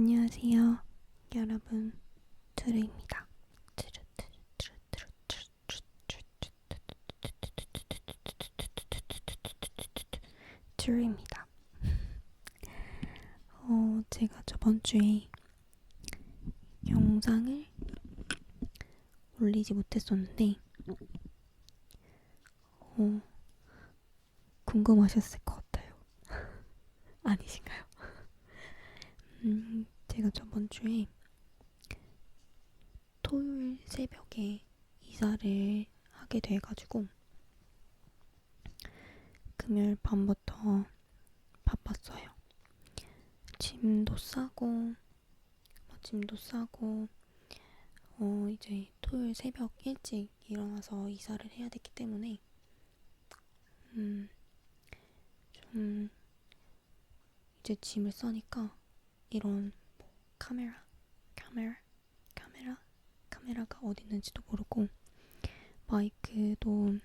안녕하세요, 여러분. 트루입니다. 트루입니다. 어, 제가 저번 주에 영상을 올리지 못했었는데, 어, 궁금하셨을 것 같아요. 아니신가요? 음, 제가 저번 주에 토요일 새벽에 이사를 하게 돼가지고 금요일 밤부터 바빴어요. 짐도 싸고, 뭐 짐도 싸고, 어, 이제 토요일 새벽 일찍 일어나서 이사를 해야 됐기 때문에, 음, 좀, 이제 짐을 싸니까 이런 뭐 카메라, 카메라, 카메라, 카메라가 어디 있는지도 모르고 마이크도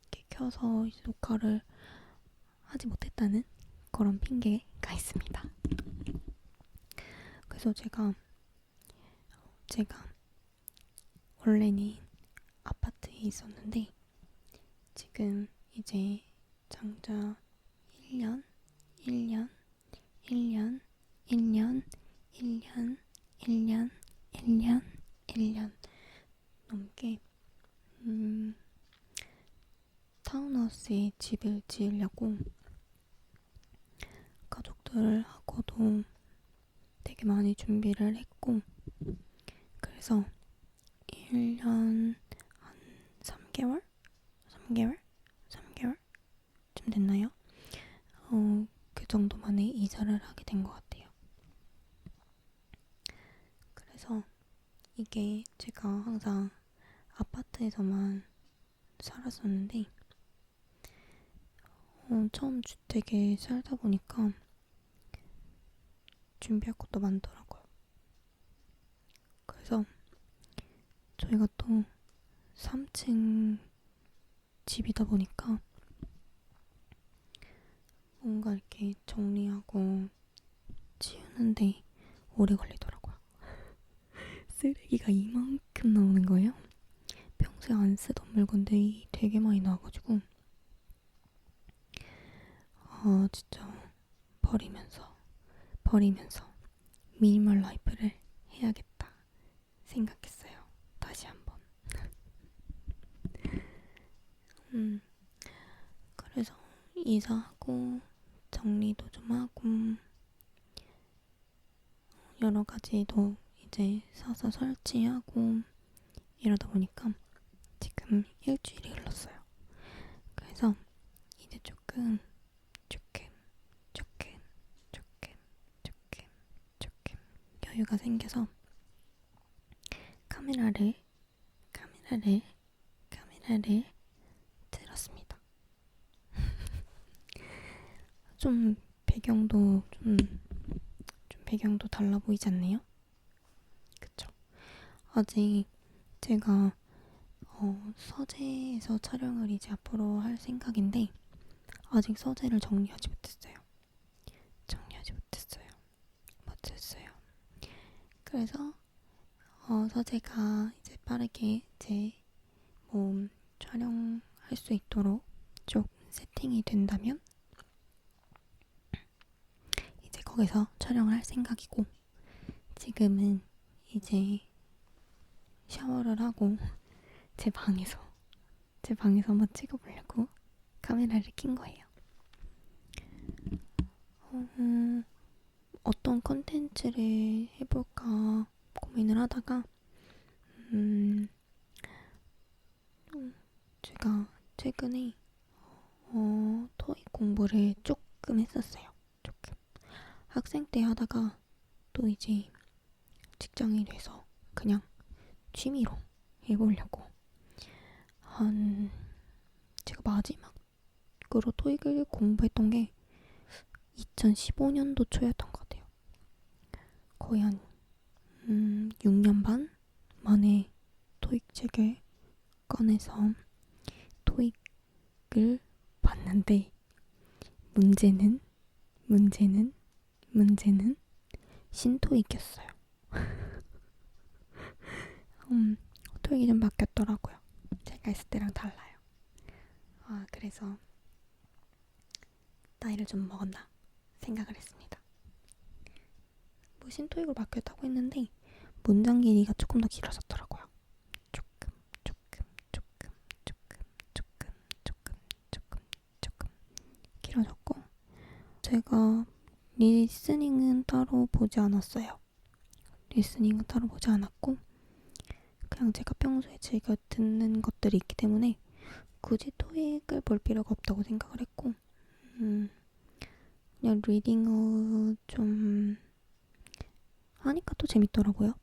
이렇게 켜서 녹화를 하지 못했다는 그런 핑계가 있습니다. 그래서 제가 제가 원래는 아파트에 있었는데 지금 이제 장자 1년, 1년, 1년, 1년, 1년, 1년, 1년, 1년 넘게 음, 타운하우스에 집을 지으려고 가족들하고도 되게 많이 준비를 했고 그래서 1년 한 3개월? 3개월? 3개월쯤 됐나요? 어, 그 정도 만에 이사를 하게 된 것 같아요. 그래서 이게 제가 항상 아파트에서만 살았었는데 어, 처음 주택에 살다 보니까 준비할 것도 많더라고요. 그래서 저희가 또 3층 집이다 보니까 뭔가 이렇게 정리하고 치우는데 오래 걸리더라고요. 쓰레기가 이만큼 나오는 거예요. 평소에 안 쓰던 물건들이 되게 많이 나와가지고 아 진짜 버리면서 버리면서 미니멀 라이프를 해야겠다 생각했어요. 다시 한번. 음 그래서 이사하고 정리도 좀 하고 여러 가지도 이제 사서 설치하고 이러다 보니까 지금 일주일이 흘렀어요. 그래서 이제 조금 조금 조금 조금 조금 조금 여유가 생겨서 카메라를 카메라를 카메라를 들었습니다. 좀 배경도 좀, 좀 배경도 달라 보이지 않네요? 아직 제가 어, 서재에서 촬영을 이제 앞으로 할 생각인데 아직 서재를 정리하지 못했어요. 정리하지 못했어요. 못했어요. 그래서 어, 서재가 이제 빠르게 이제 뭐 촬영할 수 있도록 좀 세팅이 된다면 이제 거기서 촬영을 할 생각이고 지금은 이제 샤워를 하고 제 방에서 제 방에서 한번 찍어보려고 카메라를 킨 거예요. 어, 어떤 컨텐츠를 해볼까 고민을 하다가 음, 제가 최근에 어, 토익 공부를 조금 했었어요. 조금 학생 때 하다가 또 이제 직장이 돼서 그냥 취미로 해보려고 한 제가 마지막으로 토익을 공부했던 게 2015년도 초였던 것 같아요. 거의 한 음, 6년 반 만에 토익 책을 꺼내서 토익을 봤는데 문제는 문제는 문제는 신토익이었어요. 음, 토익이 좀 바뀌었더라고요. 제가 있을 때랑 달라요. 아, 그래서 나이를 좀 먹었나 생각을 했습니다. 뭐 신토익으로 바뀌었다고 했는데 문장 길이가 조금 더 길어졌더라고요. 조금, 조금, 조금, 조금, 조금, 조금, 조금, 조금 길어졌고 제가 리스닝은 따로 보지 않았어요. 리스닝은 따로 보지 않았고 그냥 제가 평소에 즐겨 듣는 것들이 있기 때문에 굳이 토익을 볼 필요가 없다고 생각을 했고 음, 그냥 리딩어 좀 하니까 또 재밌더라고요.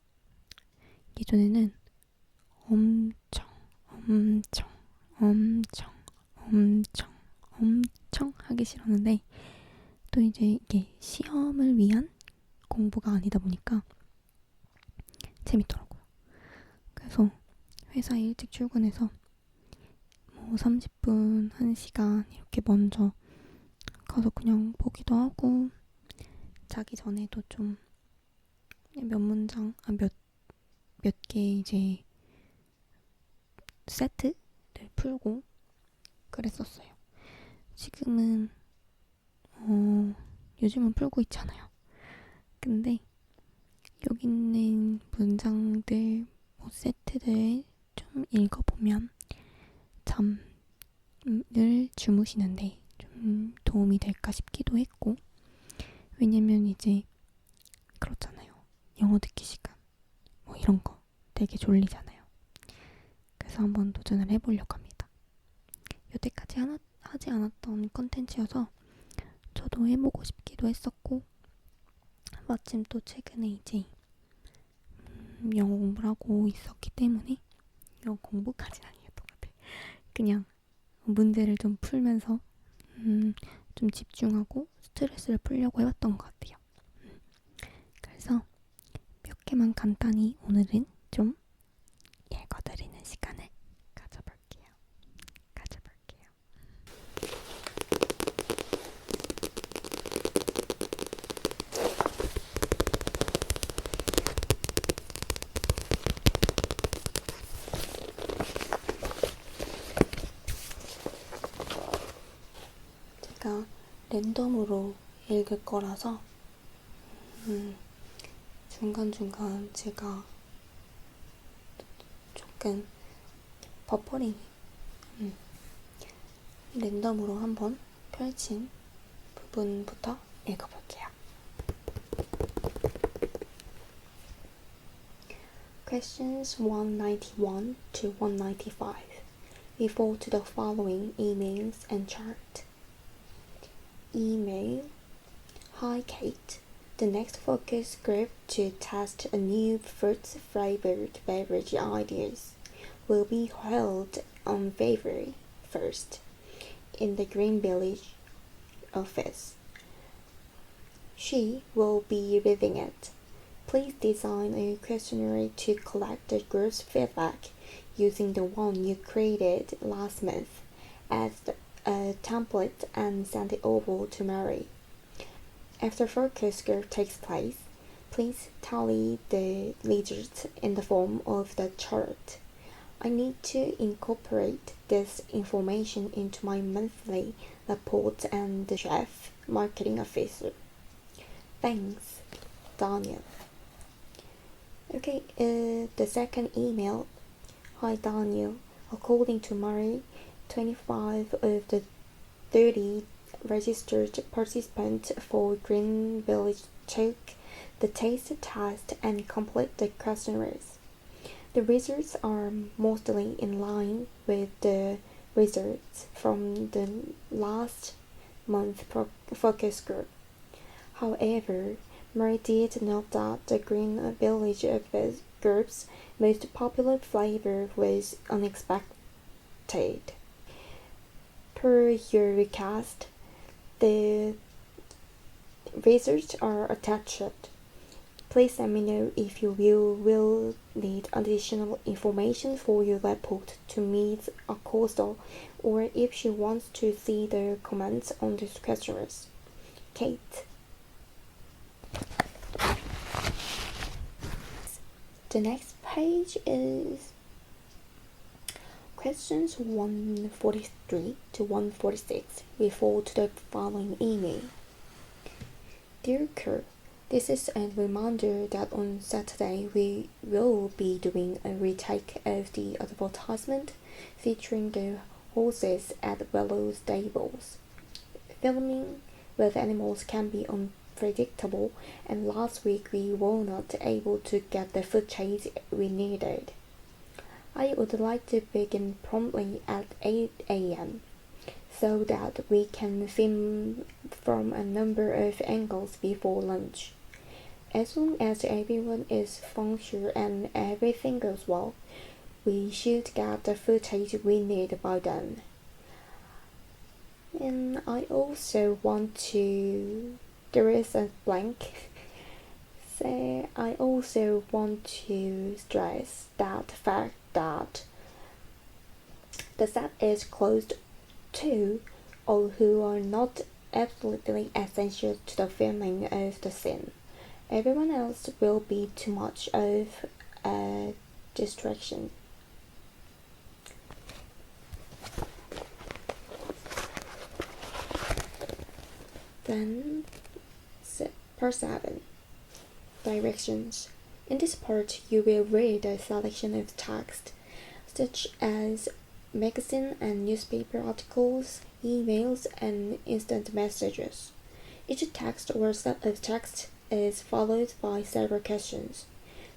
예전에는 엄청, 엄청, 엄청, 엄청, 엄청 하기 싫었는데 또 이제 이게 시험을 위한 공부가 아니다 보니까 재밌더라고요. 그래서 회사에 일찍 출근해서 뭐 30분, 1시간 이렇게 먼저 가서 그냥 보기도 하고 자기 전에도 좀 몇 문장, 아, 몇, 몇 개 이제 세트를 풀고 그랬었어요. 지금은, 어, 요즘은 풀고 있잖아요. 근데 여기 있는 문장들, 뭐 세트들 좀 읽어보면 잠을 주무시는데 좀 도움이 될까 싶기도 했고, 왜냐면 이제 그렇잖아요. 영어 듣기 시간. 뭐 이런 거 되게 졸리잖아요. 그래서 한번 도전을 해보려고 합니다. 여태까지 하나, 하지 않았던 컨텐츠여서 저도 해보고 싶기도 했었고, 마침 또 최근에 이제 음, 영어 공부를 하고 있었기 때문에 영어 공부까지는 아니었던 것 같아요. 그냥 문제를 좀 풀면서 음, 좀 집중하고 스트레스를 풀려고 해봤던 것 같아요. 음, 그래서 몇 개만 간단히 오늘은 좀 읽어드리는 시간을 가져볼게요. 가져볼게요. 제가 랜덤으로 읽을 거라서 음, 중간중간 제가 조금 버퍼링 음, 랜덤으로 한번 펼친 부분부터 읽어볼게요. Questions 191 to 195 refer to the following emails and chart. Email Hi Kate. The next focus group to test a new fruit flavored beverage ideas will be held on February 1st in the Green Village office. She will be reading it. Please design a questionnaire to collect the group's feedback using the one you created last month as a template and send it over to Mary. After focus group takes place, please tally the results in the form of the chart. I need to incorporate this information into my monthly report and the chef marketing officer. Thanks, Daniel. Okay, uh, the second email. Hi, Daniel. According to Murray, 25 of the 30 registered participants for Green Village took the taste test and complete the questionnaires. The results are mostly in line with the results from the last month focus group. However, Murray did note that the Green Village group's most popular flavor was unexpected. Per your request, the results are attached. Please let me know if you will, will need additional information for your report to meet Acosta or if she wants to see the comments on these questionnaires. Kate. The next page is questions 143 to 146 refer to the following email. Dear Kurt, this is a reminder that on Saturday we will be doing a retake of the advertisement featuring the horses at Willow Stables. Filming with animals can be unpredictable, and last week we were not able to get the footage we needed. I would like to begin promptly at 8 a.m. so that we can film from a number of angles before lunch. As long as everyone is functional and everything goes well, we should get the footage we need by then. And I also want to. There is a blank. So I also want to stress that the fact that the set is closed to all who are not absolutely essential to the filming of the scene. Everyone else will be too much of a distraction. Then, part 7 Directions. In this part, you will read a selection of text, such as magazine and newspaper articles, emails, and instant messages. Each text or set of text is followed by several questions.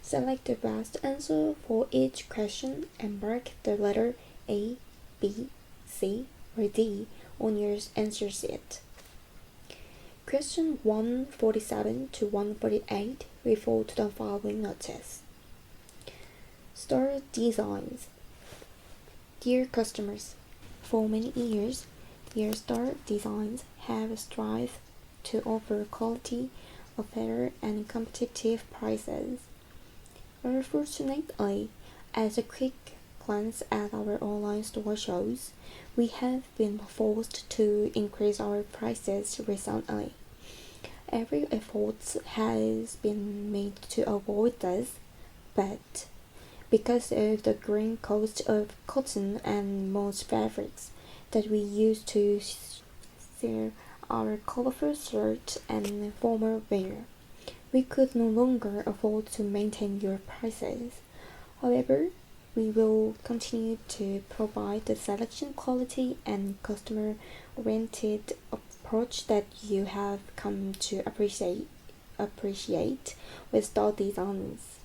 Select the best answer for each question and mark the letter A, B, C, or D on your answer sheet. Question 147 to 148 refer to the following notice. Store designs. Dear customers, for many years, your store designs have strived to offer quality of fair and competitive prices. Unfortunately, as a quick glance at our online store shows, we have been forced to increase our prices recently. Every effort has been made to avoid this, but because of the green cost of cotton and most fabrics that we use to sew our colorful shirts and formal wear, we could no longer afford to maintain your prices. However, we will continue to provide the selection quality and customer oriented approach that you have come to appreciate appreciate with Store Designs.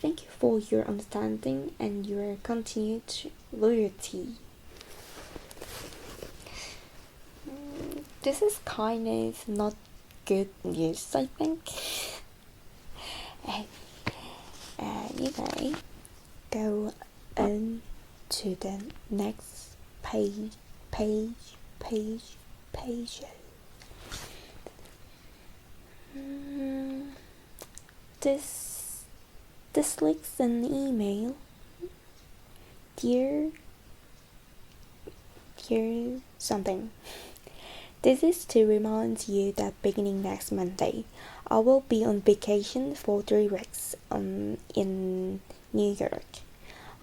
Thank you for your understanding and your continued loyalty. This is kind of not good news, I think. Uh, anyway, go on to the next page, page, page, pages. this this leaks an email. Dear dear something. This is to remind you that beginning next Monday, I will be on vacation for three weeks um, in New York.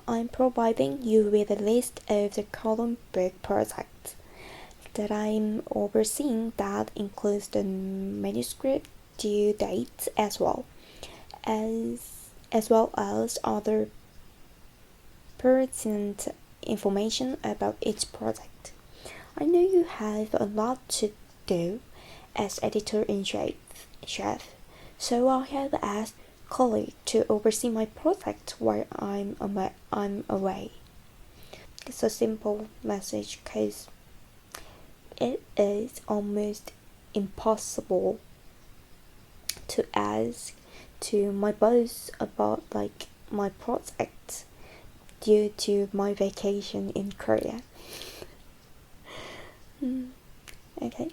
I'm providing you with a list of the column book projects that I'm overseeing that includes the manuscript due dates as well as as well as other pertinent information about each project. I know you have a lot to do as editor in chief, so I have asked colleague to oversee my project while I'm I'm away. It's a simple message because it is almost impossible to ask to my boss about like my project due to my vacation in Korea. Hmm, okay.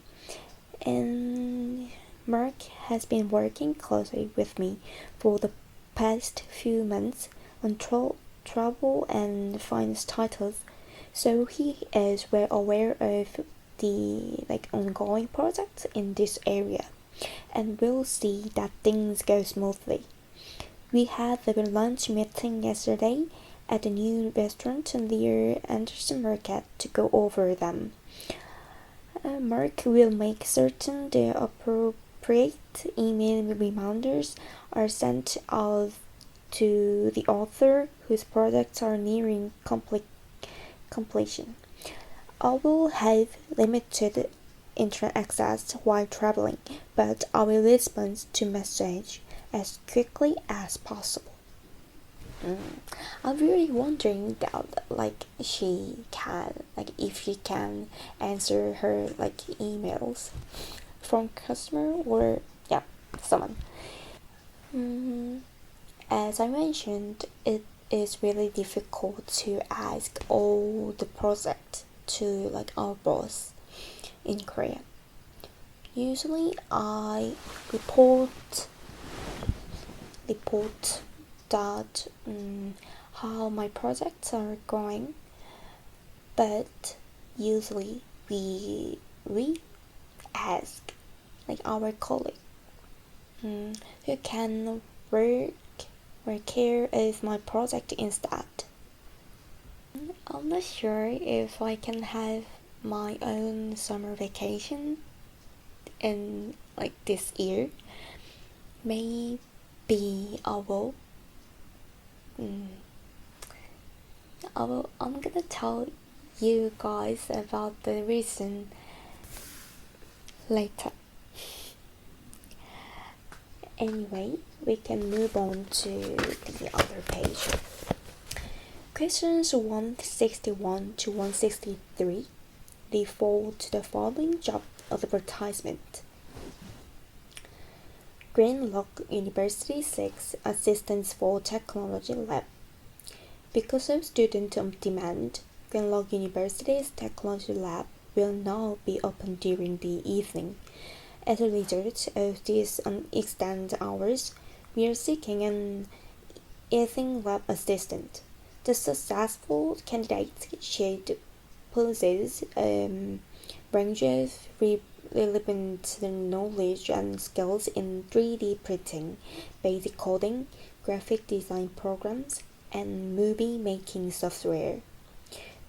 And Mark has been working closely with me for the past few months on tra- travel and finance titles, so he is well aware of the like ongoing projects in this area and we'll see that things go smoothly. We had the lunch meeting yesterday at a new restaurant near Anderson Market to go over them. Uh, Mark will make certain the appropriate email reminders are sent out to the author whose projects are nearing compli- completion. I will have limited internet access while traveling, but I will respond to message as quickly as possible. Mm. I'm really wondering that like she can like if she can answer her like emails from customer or yeah someone. Mm. As I mentioned, it is really difficult to ask all the project to like our boss in Korea. Usually I report report that um, how my projects are going but usually we we ask like our colleague. Um, who can work or care of my project instead. I'm not sure if i can have my own summer vacation in like this year. Maybe I will. Mm, I will I'm gonna tell you guys about the reason later anyway we can move on to the other page questions 161 to 163 default to the following job advertisement. Greenlock University 6 Assistance for Technology Lab. Because of student demand, Greenlock University's Technology Lab will now be open during the evening. As a result of these extended hours, we are seeking an evening lab assistant. The successful candidate should possess um, range of relevant knowledge and skills in 3D printing, basic coding, graphic design programs, and movie making software.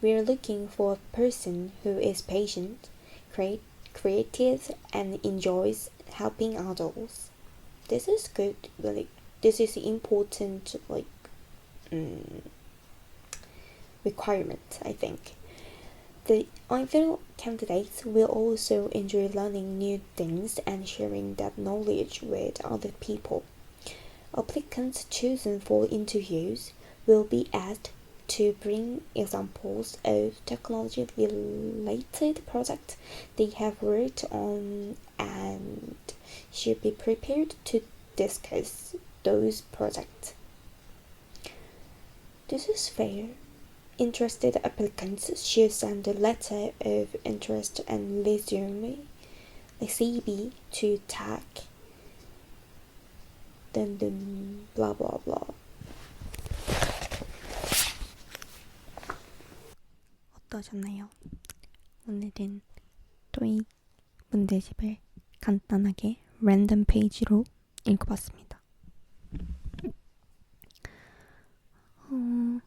We are looking for a person who is patient, create, creative, and enjoys helping others. This is good, Like This is important, like, um, requirement, I think. The ideal candidates will also enjoy learning new things and sharing that knowledge with other people. Applicants chosen for interviews will be asked to bring examples of technology related projects they have worked on and should be prepared to discuss those projects. This is fair Interested applicants should send a letter of interest and resume, the CV to tag. then, dun blah blah blah. 어떠셨나요? 오늘은 토익 문제집을 간단하게 랜덤 페이지로 읽어봤습니다. 어,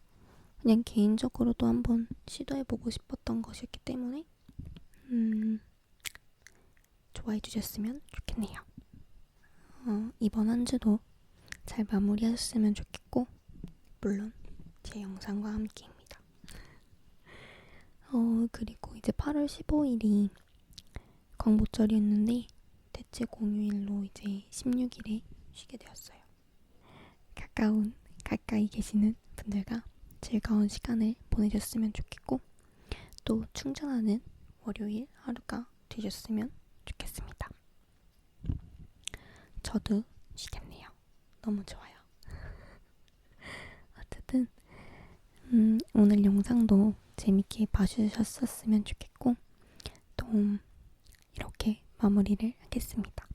그냥 개인적으로도 한번 시도해보고 싶었던 것이었기 때문에 음, 좋아해 주셨으면 좋겠네요. 어, 이번 한 주도 잘 마무리하셨으면 좋겠고 물론 제 영상과 함께입니다. 어, 그리고 이제 8월 15일이 광복절이었는데 대체 공휴일로 이제 16일에 쉬게 되었어요. 가까운 가까이 계시는 분들과 즐거운 시간을 보내셨으면 좋겠고 또 충전하는 월요일 하루가 되셨으면 좋겠습니다. 저도 쉬겠네요. 너무 좋아요. 어쨌든 음, 오늘 영상도 재밌게 봐주셨었으면 좋겠고 또 이렇게 마무리를 하겠습니다.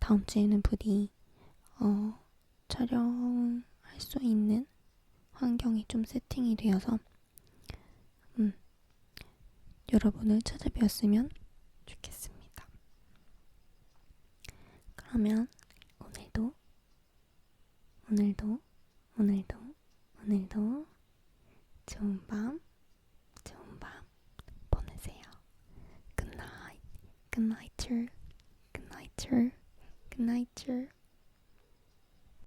다음 주에는 부디 어, 촬영할 수 있는 환경이 좀 세팅이 되어서 음, 여러분을 찾아뵈었으면